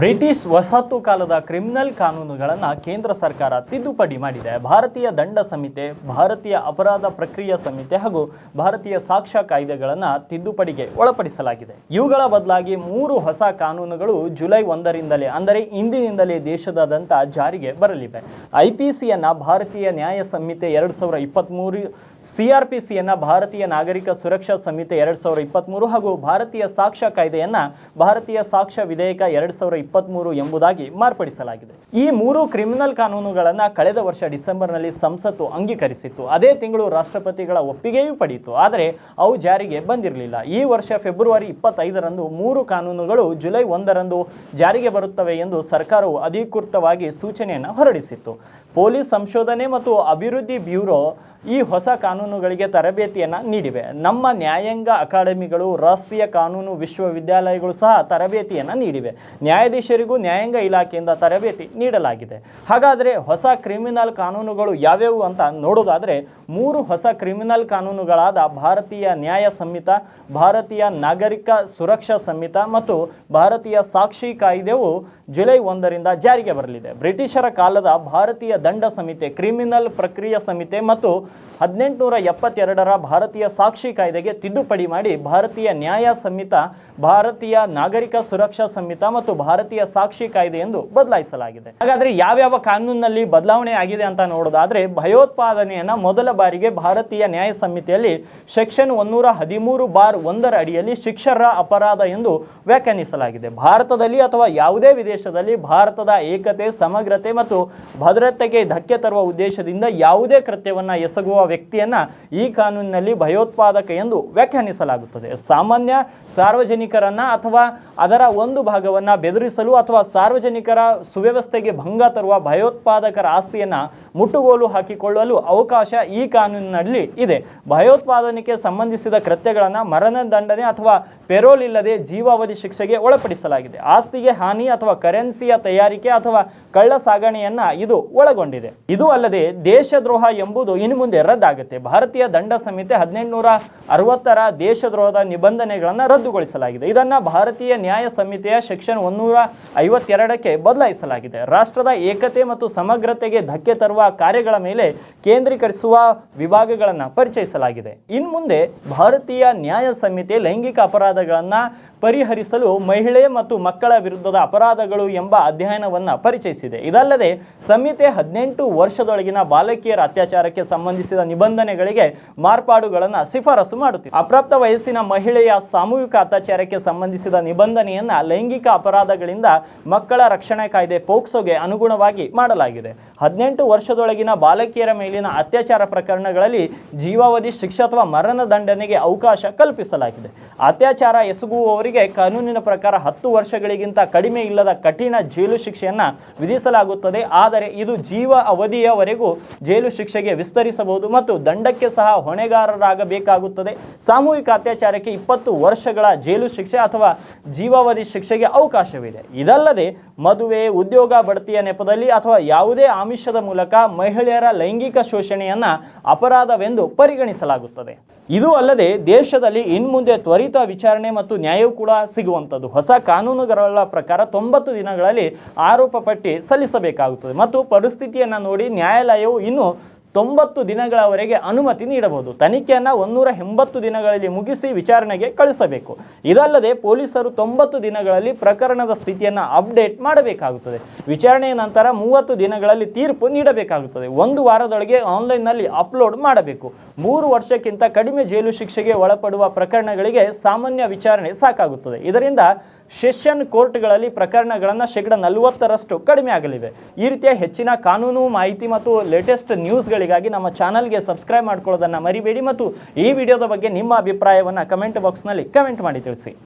British ವಸಾಹತು ಕಾಲದ criminal ಕಾನೂನುಗಳನ್ನು ಕೇಂದ್ರ ಸರ್ಕಾರ ತಿದ್ದುಪಡಿ ಮಾಡಿದೆ. ಭಾರತೀಯ ದಂಡ ಸಂಹಿತೆ, ಭಾರತೀಯ ಅಪರಾಧ ಪ್ರಕ್ರಿಯೆ ಸಂಹಿತೆ ಹಾಗೂ ಭಾರತೀಯ ಸಾಕ್ಷ್ಯ ಕಾಯ್ದೆಗಳನ್ನು ತಿದ್ದುಪಡಿಗೆ ಒಳಪಡಿಸಲಾಗಿದೆ. ಇವುಗಳ ಬದಲಾಗಿ ಮೂರು ಹೊಸ ಕಾನೂನುಗಳು ಜುಲೈ ಒಂದರಿಂದಲೇ, ಅಂದರೆ ಇಂದಿನಿಂದಲೇ ದೇಶದಾದ್ಯಂತ ಜಾರಿಗೆ ಬರಲಿವೆ. ಐ ಪಿ ಸಿಯನ್ನು ಭಾರತೀಯ ನ್ಯಾಯ ಸಂಹಿತೆ ಎರಡು ಸಾವಿರ ಇಪ್ಪತ್ತ್ಮೂರು ಸಿ ಆರ್ ಪಿ ಸಿಯನ್ನು ಭಾರತೀಯ ನಾಗರಿಕ ಸುರಕ್ಷಾ ಸಂಹಿತೆ ಎರಡು ಸಾವಿರ ಇಪ್ಪತ್ತ್ಮೂರು ಹಾಗೂ ಭಾರತೀಯ ಸಾಕ್ಷ್ಯ ಕಾಯ್ದೆಯನ್ನು ಭಾರತೀಯ ಸಾಕ್ಷ್ಯ ವಿಧೇಯಕ ಎರಡು ಸಾವಿರ ಇಪ್ಪತ್ತ್ಮೂರು ಎಂಬುದಾಗಿ ಮಾರ್ಪಡಿಸಲಾಗಿದೆ. ಈ ಮೂರು ಕ್ರಿಮಿನಲ್ ಕಾನೂನುಗಳನ್ನು ಕಳೆದ ವರ್ಷ ಡಿಸೆಂಬರ್ನಲ್ಲಿ ಸಂಸತ್ತು ಅಂಗೀಕರಿಸಿತ್ತು. ಅದೇ ತಿಂಗಳು ರಾಷ್ಟ್ರಪತಿಗಳ ಒಪ್ಪಿಗೆಯೂ ಪಡೆಯಿತು ಆದರೆ ಅವು ಜಾರಿಗೆ ಬಂದಿರಲಿಲ್ಲ. ಈ ವರ್ಷ ಫೆಬ್ರವರಿ ಇಪ್ಪತ್ತೈದರಂದು ಮೂರು ಕಾನೂನುಗಳು ಜುಲೈ ಒಂದರಂದು ಜಾರಿಗೆ ಬರುತ್ತವೆ ಎಂದು ಸರ್ಕಾರವು ಅಧಿಕೃತವಾಗಿ ಸೂಚನೆಯನ್ನು ಹೊರಡಿಸಿತ್ತು. ಪೊಲೀಸ್ ಸಂಶೋಧನೆ ಮತ್ತು ಅಭಿವೃದ್ಧಿ ಬ್ಯೂರೋ ಈ ಹೊಸ ಕಾನೂನುಗಳಿಗೆ ತರಬೇತಿಯನ್ನು ನೀಡಿವೆ. ನಮ್ಮ ನ್ಯಾಯಾಂಗ ಅಕಾಡೆಮಿಗಳು, ರಾಷ್ಟ್ರೀಯ ಕಾನೂನು ವಿಶ್ವವಿದ್ಯಾಲಯಗಳು ಸಹ ತರಬೇತಿಯನ್ನು ನೀಡಿವೆ. ನ್ಯಾಯಾಧೀಶರಿಗೂ ನ್ಯಾಯಾಂಗ ಇಲಾಖೆಯಿಂದ ತರಬೇತಿ ನೀಡಲಾಗಿದೆ. ಹಾಗಾದರೆ ಹೊಸ ಕ್ರಿಮಿನಲ್ ಕಾನೂನುಗಳು ಯಾವ್ಯಾವು ಅಂತ ನೋಡೋದಾದರೆ, ಮೂರು ಹೊಸ ಕ್ರಿಮಿನಲ್ ಕಾನೂನುಗಳಾದ ಭಾರತೀಯ ನ್ಯಾಯ ಸಂಹಿತ, ಭಾರತೀಯ ನಾಗರಿಕ ಸುರಕ್ಷಾ ಸಂಹಿತ ಮತ್ತು ಭಾರತೀಯ ಸಾಕ್ಷಿ ಕಾಯ್ದೆವು ಜುಲೈ ಒಂದರಿಂದ ಜಾರಿಗೆ ಬರಲಿದೆ. ಬ್ರಿಟಿಷರ ಕಾಲದ ಭಾರತೀಯ ದಂಡ ಸಂಹಿತೆ, ಕ್ರಿಮಿನಲ್ ಪ್ರಕ್ರಿಯೆ ಸಂಹಿತೆ ಮತ್ತು ಹದಿನೆಂಟುನೂರ ಎಪ್ಪತ್ತೆರಡರ ಭಾರತೀಯ ಸಾಕ್ಷಿ ಕಾಯ್ದೆಗೆ ತಿದ್ದುಪಡಿ ಮಾಡಿ ಭಾರತೀಯ ನ್ಯಾಯ ಸಂಹಿತ, ಭಾರತೀಯ ನಾಗರಿಕ ಸುರಕ್ಷಾ ಸಂಹಿತ ಮತ್ತು ಭಾರತೀಯ ಸಾಕ್ಷಿ ಕಾಯ್ದೆ ಎಂದು ಬದಲಾಯಿಸಲಾಗಿದೆ. ಹಾಗಾದರೆ ಯಾವ್ಯಾವ ಕಾನೂನಿನಲ್ಲಿ ಬದಲಾವಣೆ ಆಗಿದೆ ಅಂತ ನೋಡೋದಾದ್ರೆ ಭಯೋತ್ಪಾದನೆಯನ್ನು ಮೊದಲ ಬಾರಿಗೆ ಭಾರತೀಯ ನ್ಯಾಯ ಸಂಹಿತೆಯಲ್ಲಿ ಸೆಕ್ಷನ್ ಒನ್ನೂರ ಹದಿಮೂರು ಬಾರ್ ಒಂದರ ಅಡಿಯಲ್ಲಿ ಶಿಕ್ಷರ ಅಪರಾಧ ಎಂದು ವ್ಯಾಖ್ಯಾನಿಸಲಾಗಿದೆ. ಭಾರತದಲ್ಲಿ ಅಥವಾ ಯಾವುದೇ ವಿದೇಶದಲ್ಲಿ ಭಾರತದ ಏಕತೆ, ಸಮಗ್ರತೆ ಮತ್ತು ಭದ್ರತೆಗೆ ಧಕ್ಕೆ ತರುವ ಉದ್ದೇಶದಿಂದ ಯಾವುದೇ ಕೃತ್ಯವನ್ನು ಎಸಗುವ ವ್ಯಕ್ತಿಯನ್ನು ಈ ಕಾನೂನಿನಲ್ಲಿ ಭಯೋತ್ಪಾದಕ ಎಂದು ವ್ಯಾಖ್ಯಾನಿಸಲಾಗುತ್ತದೆ. ಸಾಮಾನ್ಯ ಸಾರ್ವಜನಿಕರನ್ನು ಅಥವಾ ಅದರ ಒಂದು ಭಾಗವನ್ನು ಬೆದರಿಸಲು ಅಥವಾ ಸಾರ್ವಜನಿಕರ ಸುವ್ಯವಸ್ಥೆಗೆ ಭಂಗ ತರುವ ಭಯೋತ್ಪಾದಕರ ಆಸ್ತಿಯನ್ನ ಮುಟ್ಟುಗೋಲು ಹಾಕಿಕೊಳ್ಳಲು ಅವಕಾಶ ಈ ಕಾನೂನಿನಲ್ಲಿ ಇದೆ. ಭಯೋತ್ಪಾದನೆಗೆ ಸಂಬಂಧಿಸಿದ ಕೃತ್ಯಗಳನ್ನು ಮರಣದಂಡನೆ ಅಥವಾ ಪೆರೋಲ್ ಇಲ್ಲದೆ ಜೀವಾವಧಿ ಶಿಕ್ಷೆಗೆ ಒಳಪಡಿಸಲಾಗಿದೆ. ಆಸ್ತಿಗೆ ಹಾನಿ ಅಥವಾ ಕರೆನ್ಸಿಯ ತಯಾರಿಕೆ ಅಥವಾ ಕಳ್ಳ ಸಾಗಣೆಯನ್ನ ಇದು ಒಳಗೊಂಡಿದೆ. ಇದು ಅಲ್ಲದೆ ದೇಶದ್ರೋಹ ಎಂಬುದು ಇನ್ನು ಮುಂದೆ ರದ್ದಾಗುತ್ತೆ. ಭಾರತೀಯ ದಂಡ ಸಂಹಿತೆ ಹದಿನೆಂಟುನೂರ ಅರವತ್ತರ ದೇಶದ್ರೋಹದ ನಿಬಂಧನೆಗಳನ್ನು ರದ್ದುಗೊಳಿಸಲಾಗಿದೆ. ಇದನ್ನು ಭಾರತೀಯ ನ್ಯಾಯ ಸಂಹಿತೆಯ ಸೆಕ್ಷನ್ ಒನ್ನೂರ ಐವತ್ತೆರಡಕ್ಕೆ ಬದಲಾಯಿಸಲಾಗಿದೆ. ರಾಷ್ಟ್ರದ ಏಕತೆ ಮತ್ತು ಸಮಗ್ರತೆಗೆ ಧಕ್ಕೆ ತರುವ ಕಾರ್ಯಗಳ ಮೇಲೆ ಕೇಂದ್ರೀಕರಿಸುವ ವಿಭಾಗಗಳನ್ನು ಪರಿಚಯಿಸಲಾಗಿದೆ. ಇನ್ನು ಮುಂದೆ ಭಾರತೀಯ ನ್ಯಾಯ ಸಮಿತಿ ಲೈಂಗಿಕ ಅಪರಾಧಗಳನ್ನು ಪರಿಹರಿಸಲು ಮಹಿಳೆ ಮತ್ತು ಮಕ್ಕಳ ವಿರುದ್ಧದ ಅಪರಾಧಗಳು ಎಂಬ ಅಧ್ಯಯನವನ್ನು ಪರಿಚಯಿಸಿದೆ. ಇದಲ್ಲದೆ ಸಂಹಿತೆ ಹದಿನೆಂಟು ವರ್ಷದೊಳಗಿನ ಬಾಲಕಿಯರ ಅತ್ಯಾಚಾರಕ್ಕೆ ಸಂಬಂಧಿಸಿದ ನಿಬಂಧನೆಗಳಿಗೆ ಮಾರ್ಪಾಡುಗಳನ್ನು ಶಿಫಾರಸು ಮಾಡುತ್ತಿದೆ. ಅಪ್ರಾಪ್ತ ವಯಸ್ಸಿನ ಮಹಿಳೆಯ ಸಾಮೂಹಿಕ ಅತ್ಯಾಚಾರಕ್ಕೆ ಸಂಬಂಧಿಸಿದ ನಿಬಂಧನೆಯನ್ನು ಲೈಂಗಿಕ ಅಪರಾಧಗಳಿಂದ ಮಕ್ಕಳ ರಕ್ಷಣೆ ಕಾಯ್ದೆ ಪೋಕ್ಸೋಗೆ ಅನುಗುಣವಾಗಿ ಮಾಡಲಾಗಿದೆ. ಹದಿನೆಂಟು ವರ್ಷದೊಳಗಿನ ಬಾಲಕಿಯರ ಮೇಲಿನ ಅತ್ಯಾಚಾರ ಪ್ರಕರಣಗಳಲ್ಲಿ ಜೀವಾವಧಿ, ಶಿಕ್ಷೆ ಅಥವಾ ಮರಣ ದಂಡನೆಗೆ ಅವಕಾಶ ಕಲ್ಪಿಸಲಾಗಿದೆ. ಅತ್ಯಾಚಾರ ಎಸಗುವವರಿಗೆ ಕಾನೂನಿನ ಪ್ರಕಾರ ಹತ್ತು ವರ್ಷಗಳಿಗಿಂತ ಕಡಿಮೆ ಇಲ್ಲದ ಕಠಿಣ ಜೈಲು ಶಿಕ್ಷೆಯನ್ನು ವಿಧಿಸಲಾಗುತ್ತದೆ. ಆದರೆ ಇದು ಜೀವ ಅವಧಿಯವರೆಗೂ ಜೈಲು ಶಿಕ್ಷೆಗೆ ವಿಸ್ತರಿಸಬಹುದು ಮತ್ತು ದಂಡಕ್ಕೆ ಸಹ ಹೊಣೆಗಾರರಾಗಬೇಕಾಗುತ್ತದೆ. ಸಾಮೂಹಿಕ ಅತ್ಯಾಚಾರಕ್ಕೆ ಇಪ್ಪತ್ತು ವರ್ಷಗಳ ಜೈಲು ಶಿಕ್ಷೆ ಅಥವಾ ಜೀವಾವಧಿ ಶಿಕ್ಷೆಗೆ ಅವಕಾಶವಿದೆ. ಇದಲ್ಲದೆ ಮದುವೆ, ಉದ್ಯೋಗ, ಬಡ್ತಿಯ ನೆಪದಲ್ಲಿ ಅಥವಾ ಯಾವುದೇ ಆಮಿಷದ ಮೂಲಕ ಮಹಿಳೆಯರ ಲೈಂಗಿಕ ಶೋಷಣೆಯನ್ನು ಅಪರಾಧವೆಂದು ಪರಿಗಣಿಸಲಾಗುತ್ತದೆ. ಇದು ಅಲ್ಲದೆ ದೇಶದಲ್ಲಿ ಇನ್ಮುಂದೆ ತ್ವರಿತ ವಿಚಾರಣೆ ಮತ್ತು ನ್ಯಾಯವೂ ಕೂಡ ಸಿಗುವಂಥದ್ದು. ಹೊಸ ಕಾನೂನುಗಳ ಪ್ರಕಾರ ತೊಂಬತ್ತು ದಿನಗಳಲ್ಲಿ ಆರೋಪ ಪಟ್ಟಿ ಸಲ್ಲಿಸಬೇಕಾಗುತ್ತದೆ. ಮತ್ತು ಪರಿಸ್ಥಿತಿಯನ್ನು ನೋಡಿ ನ್ಯಾಯಾಲಯವು ಇನ್ನು ತೊಂಬತ್ತು ದಿನಗಳವರೆಗೆ ಅನುಮತಿ ನೀಡಬಹುದು. ತನಿಖೆಯನ್ನು ಒಂದೂರ ಎಂಬತ್ತು ದಿನಗಳಲ್ಲಿ ಮುಗಿಸಿ ವಿಚಾರಣೆಗೆ ಕಳಿಸಬೇಕು ಇದಲ್ಲದೆ ಪೊಲೀಸರು ತೊಂಬತ್ತು ದಿನಗಳಲ್ಲಿ ಪ್ರಕರಣದ ಸ್ಥಿತಿಯನ್ನು ಅಪ್ಡೇಟ್ ಮಾಡಬೇಕಾಗುತ್ತದೆ. ವಿಚಾರಣೆಯ ನಂತರ ಮೂವತ್ತು ದಿನಗಳಲ್ಲಿ ತೀರ್ಪು ನೀಡಬೇಕಾಗುತ್ತದೆ. ಒಂದು ವಾರದೊಳಗೆ ಆನ್ಲೈನ್ನಲ್ಲಿ ಅಪ್ಲೋಡ್ ಮಾಡಬೇಕು. ಮೂರು ವರ್ಷಕ್ಕಿಂತ ಕಡಿಮೆ ಜೈಲು ಶಿಕ್ಷೆಗೆ ಒಳಪಡುವ ಪ್ರಕರಣಗಳಿಗೆ ಸಾಮಾನ್ಯ ವಿಚಾರಣೆ ಸಾಕಾಗುತ್ತದೆ. ಇದರಿಂದ ಸೆಷನ್ ಕೋರ್ಟ್ಗಳಲ್ಲಿ ಪ್ರಕರಣಗಳನ್ನು ಶೇಕಡ ನಲವತ್ತರಷ್ಟು ಕಡಿಮೆ ಆಗಲಿವೆ. ಈ ರೀತಿಯ ಹೆಚ್ಚಿನ ಕಾನೂನು ಮಾಹಿತಿ ಮತ್ತು ಲೇಟೆಸ್ಟ್ ನ್ಯೂಸ್ಗಳಿಗಾಗಿ ನಮ್ಮ ಚಾನಲ್ಗೆ ಸಬ್ಸ್ಕ್ರೈಬ್ ಮಾಡ್ಕೊಳ್ಳೋದನ್ನು ಮರಿಬೇಡಿ ಮತ್ತು ಈ ವಿಡಿಯೋದ ಬಗ್ಗೆ ನಿಮ್ಮ ಅಭಿಪ್ರಾಯವನ್ನು ಕಮೆಂಟ್ ಬಾಕ್ಸ್ನಲ್ಲಿ ಕಮೆಂಟ್ ಮಾಡಿ ತಿಳಿಸಿ.